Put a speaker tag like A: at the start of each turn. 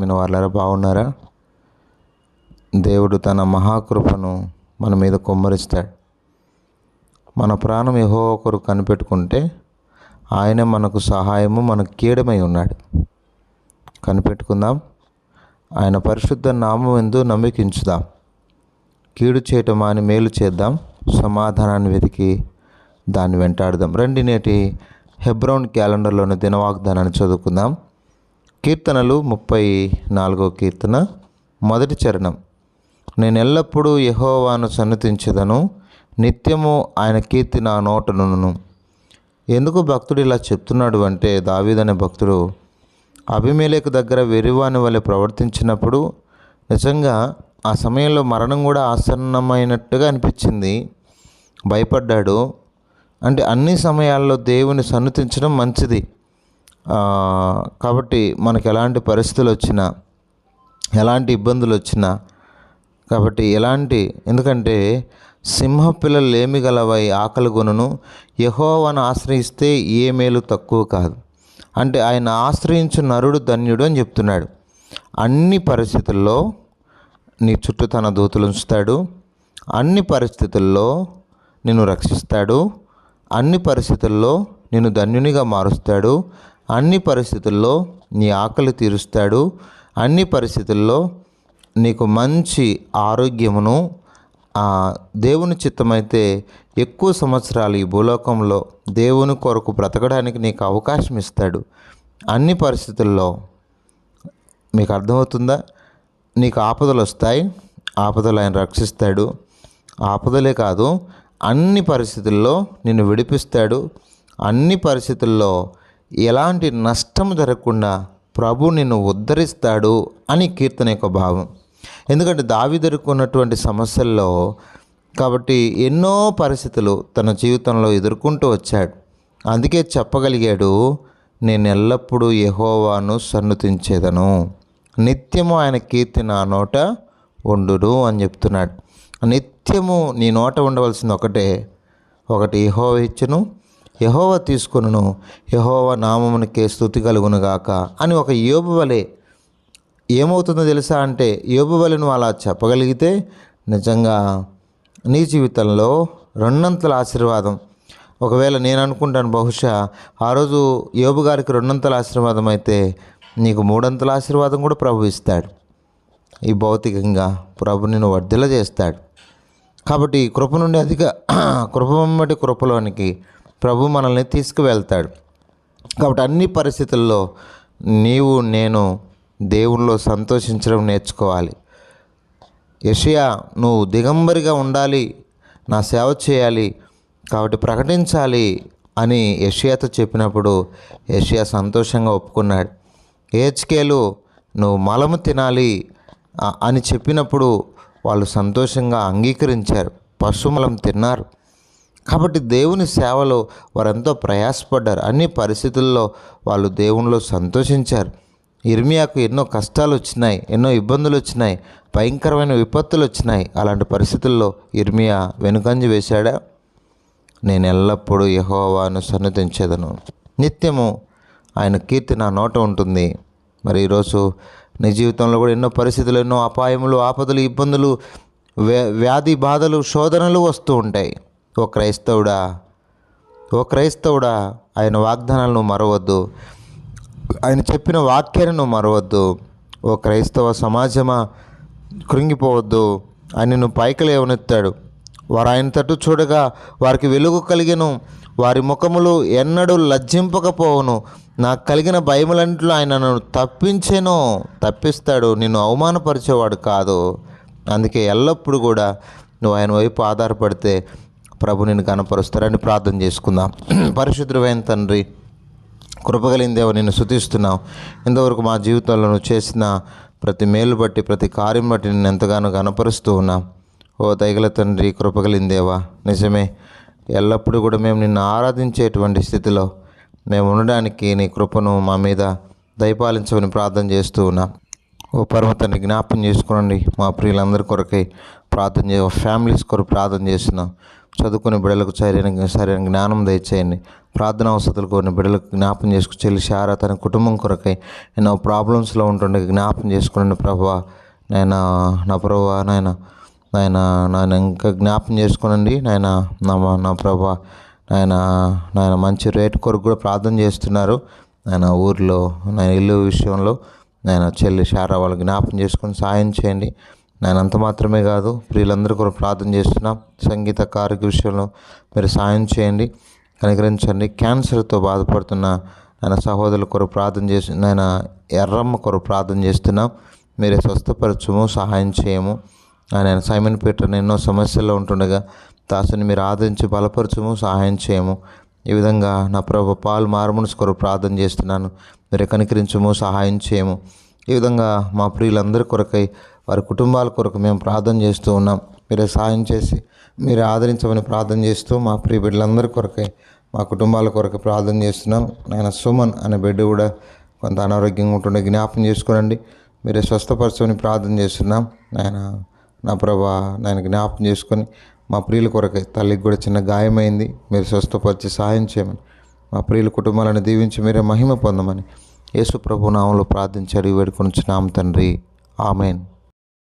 A: ప్రేమిన వాళ్ళారా బాగున్నారా? దేవుడు తన మహాకృపను మన మీద కుమ్మరిస్తాడు. మన ప్రాణం ఏహో ఒకరు కనిపెట్టుకుంటే ఆయన మనకు సహాయము మనకు కీడమై ఉన్నాడు. కనిపెట్టుకుందాం. ఆయన పరిశుద్ధ నామం ఎందు నమ్మికించుదాం. కీడు చేయటం అని మేలు చేద్దాం. సమాధానాన్ని వెతికి దాన్ని వెంటాడదాం. రండి నేటి హెబ్రోన్ క్యాలెండర్లోని దినవాగ్దానాన్ని చదువుకుందాం. కీర్తనలు ముప్పై నాలుగో కీర్తన మొదటి చరణం. నేను ఎల్లప్పుడూ యహోవాను సన్నతించదను నిత్యము ఆయన కీర్తి నా నోటనును ఎందుకు భక్తుడు ఇలా చెప్తున్నాడు అంటే దావీదనే భక్తుడు అభిమేలకు దగ్గర వెరివాని వలె ప్రవర్తించినప్పుడు నిజంగా ఆ సమయంలో మరణం కూడా ఆసన్నమైనట్టుగా అనిపించింది. భయపడ్డాడు. అంటే అన్ని సమయాల్లో దేవుని సన్నతించడం మంచిది. కాబట్టి మనకు ఎలాంటి పరిస్థితులు వచ్చినా ఎలాంటి ఇబ్బందులు వచ్చినా కాబట్టి ఎలాంటి ఎందుకంటే సింహ పిల్లలు ఏమి గలవై ఆకలి కొనును యహోవాను ఆశ్రయిస్తే ఏ మేలు తక్కువ కాదు. అంటే ఆయన ఆశ్రయించు నరుడు ధన్యుడు అని చెప్తున్నాడు. అన్ని పరిస్థితుల్లో నీ చుట్టూ తన దూతలు ఉంచుతాడు. అన్ని పరిస్థితుల్లో నిన్ను రక్షిస్తాడు. అన్ని పరిస్థితుల్లో నిన్ను ధన్యునిగా మారుస్తాడు. అన్ని పరిస్థితుల్లో నీ ఆకలి తీరుస్తాడు. అన్ని పరిస్థితుల్లో నీకు మంచి ఆరోగ్యమును ఆ దేవుని చిత్తమైతే ఎక్కువ సంవత్సరాలు ఈ భూలోకంలో దేవుని కొరకు బ్రతకడానికి నీకు అవకాశం ఇస్తాడు. అన్ని పరిస్థితుల్లో మీకు అర్థమవుతుందా? నీకు ఆపదలు వస్తాయి ఆపదలు ఆయన రక్షిస్తాడు. ఆపదలే కాదు అన్ని పరిస్థితుల్లో నిన్ను విడిపిస్తాడు. అన్ని పరిస్థితుల్లో ఎలాంటి నష్టం జరగకుండా ప్రభు నిన్ను ఉద్ధరిస్తాడు అని కీర్తన యొక్క భావం. ఎందుకంటే దావిదరుకున్నటువంటి సమస్యల్లో కాబట్టి ఎన్నో పరిస్థితులు తన జీవితంలో ఎదుర్కొంటూ వచ్చాడు. అందుకే చెప్పగలిగాడు నేను ఎల్లప్పుడూ యహోవాను సన్నుతించేదను. నిత్యము ఆయన కీర్తి నా నోట ఉండును అని చెప్తున్నాడు. నిత్యము నీ నోట ఉండవలసింది ఒకటే ఒకటి యహోవ ఇచ్చును యహోవ తీసుకును యహోవ నామమునికే స్థుతి కలుగునుగాక అని ఒక యోబు వలె ఏమవుతుందో తెలుసా అంటే యోబు వలె నువ్వు అలా చెప్పగలిగితే నిజంగా నీ జీవితంలో రెండంతల ఆశీర్వాదం. ఒకవేళ నేను అనుకుంటాను బహుశా ఆ రోజు యోబు గారికి రెండంతల ఆశీర్వాదం అయితే నీకు మూడంతల ఆశీర్వాదం కూడా ప్రభు ఇస్తాడు. ఈ భౌతికంగా ప్రభు నిన్ను వర్ధిల చేస్తాడు కాబట్టి కృప నుండి అధిక కృప కృపలోనికి ప్రభు మనల్ని తీసుకువెళ్తాడు. కాబట్టి అన్ని పరిస్థితుల్లో నీవు నేను దేవుల్లో సంతోషించడం నేర్చుకోవాలి. యషయా నువ్వు దిగంబరిగా ఉండాలి నా సేవ చేయాలి కాబట్టి ప్రకటించాలి అని యషియాతో చెప్పినప్పుడు యషియా సంతోషంగా ఒప్పుకున్నాడు. ఏహెచ్కేలు నువ్వు మలము తినాలి అని చెప్పినప్పుడు వాళ్ళు సంతోషంగా అంగీకరించారు. పశుమలం తిన్నారు. కాబట్టి దేవుని సేవలో వారెంతో ప్రయాసపడ్డారు. అన్ని పరిస్థితుల్లో వాళ్ళు దేవునిలో సంతోషించారు. ఇర్మియాకు ఎన్నో కష్టాలు వచ్చినాయి ఎన్నో ఇబ్బందులు వచ్చినాయి భయంకరమైన విపత్తులు వచ్చినాయి అలాంటి పరిస్థితుల్లో ఇర్మియా వెనుకంజి వేశాడా? నేను ఎల్లప్పుడూ యహోవాను సన్నతించేదను నిత్యము ఆయన కీర్తి నా నోట ఉంటుంది. మరి ఈరోజు నీ జీవితంలో కూడా ఎన్నో పరిస్థితులు ఎన్నో అపాయములు ఆపదలు ఇబ్బందులు వ్యాధి బాధలు శోధనలు వస్తూ ఉంటాయి. ఓ క్రైస్తవుడా ఓ క్రైస్తవుడా ఆయన వాగ్దానాలను మరవద్దు. ఆయన చెప్పిన వాక్యాన్ని నువ్వు మరవద్దు. ఓ క్రైస్తవ సమాజమా కృంగిపోవద్దు. ఆయన నువ్వు పైకి లేవనెత్తాడు వారు ఆయన తట్టు చూడగా వారికి వెలుగు కలిగెను. వారి ముఖములు ఎన్నడూ లజ్జింపకపోవును. నాకు కలిగిన భయములంట్లో ఆయన నన్ను తప్పించేనో. తప్పిస్తాడు నిన్ను అవమానపరిచేవాడు కాదు. అందుకే ఎల్లప్పుడూ కూడా నువ్వు ఆయన వైపు ఆధారపడితే ప్రభు నిన్ను కనపరుస్తారని ప్రార్థన చేసుకుందాం. పరిశుద్ధమైన తండ్రి కృపగలిగిన దేవ నిన్ను శుతిస్తున్నావు ఇంతవరకు మా జీవితంలో నువ్వు చేసిన ప్రతి మేలు బట్టి ప్రతి కార్యం బట్టి నేను ఎంతగానో కనపరుస్తూ ఉన్నాం. ఓ దయగల తండ్రి కృపగలిగిన దేవా నిజమే. ఎల్లప్పుడూ కూడా మేము నిన్ను ఆరాధించేటువంటి స్థితిలో మేము ఉండడానికి నీ కృపను మా మీద దయపాలించమని ప్రార్థన చేస్తూ ఉన్నాం. ఓ పర్వతాన్ని జ్ఞాపం చేసుకోనండి మా ప్రియులందరి కొరకై ప్రార్థన చే ఫ్యామిలీస్ కొరకు ప్రార్థన చేస్తున్నాం. చదువుకునే బిడ్డలకు సరైన సరైన జ్ఞానం దయచేయండి. ప్రార్థన అవసరాలు కోరిన బిడ్డలకు జ్ఞాపం చేసుకు చెల్లి శారా తన కుటుంబం కొరకై ఎన్నో ప్రాబ్లమ్స్లో ఉంటుండే జ్ఞాపం చేసుకుని ప్రభా. నాయన నా ప్రభా నాయన నాయన నాయన ఇంకా జ్ఞాపం చేసుకునండి. నాయన నా నా ప్రభా నాయన నాయన మంచి రేటు కొరకు కూడా ప్రార్థన చేస్తున్నారు. ఆయన ఊర్లో నాయన ఇల్లు విషయంలో నేను చెల్లి శారా వాళ్ళు జ్ఞాపం చేసుకొని సాయం చేయండి. నేను అంత మాత్రమే కాదు ప్రియులందరూ కూడా ప్రార్థన చేస్తున్నాం. సంగీత కార్య విషయంలో మీరు సాయం చేయండి కనికరించండి క్యాన్సర్తో బాధపడుతున్న ఆయన సహోదరుల కొరకు ప్రార్థన చేసి నేను ఎర్రమ్మ కొరకు ప్రార్థన చేస్తున్నాం. మీరే స్వస్థపరచము సహాయం చేయము. ఆయన సైమన్ పీటర్ని ఎన్నో సమస్యల్లో ఉంటుండగా దాసుని మీరు ఆదరించి బలపరచము సహాయం చేయము. ఈ విధంగా నా ప్రభు పాలు మారుమనసు కొరకు ప్రార్థన చేస్తున్నాను. మీరు కనికరించము సహాయం చేయము. ఈ విధంగా మా ప్రియులందరి కొరకై వారి కుటుంబాల కొరకు మేము ప్రార్థన చేస్తూ ఉన్నాం. మీరే సహాయం చేసి మీరు ఆదరించమని ప్రార్థన చేస్తూ మా ప్రియ బిడ్డలందరి కొరకై మా కుటుంబాల కొరకు ప్రార్థన చేస్తున్నాం. నేను సుమన్ అనే బిడ్డ కూడా కొంత అనారోగ్యంగా ఉంటుండే జ్ఞాపం చేసుకోనండి. మీరే స్వస్థపరచమని ప్రార్థన చేస్తున్నాం. ఆయన నా ప్రభా నేను జ్ఞాపం చేసుకొని మా ప్రియుల కొరకై తల్లికి కూడా చిన్న గాయమైంది. మీరు స్వస్థపరిచి సహాయం చేయమని మా ప్రియుల కుటుంబాలను దీవించి మీరే మహిమ పొందమని యేసు ప్రభు నామంలో ప్రార్థించి అడిగి వేడుకొని తండ్రి. ఆమెన్.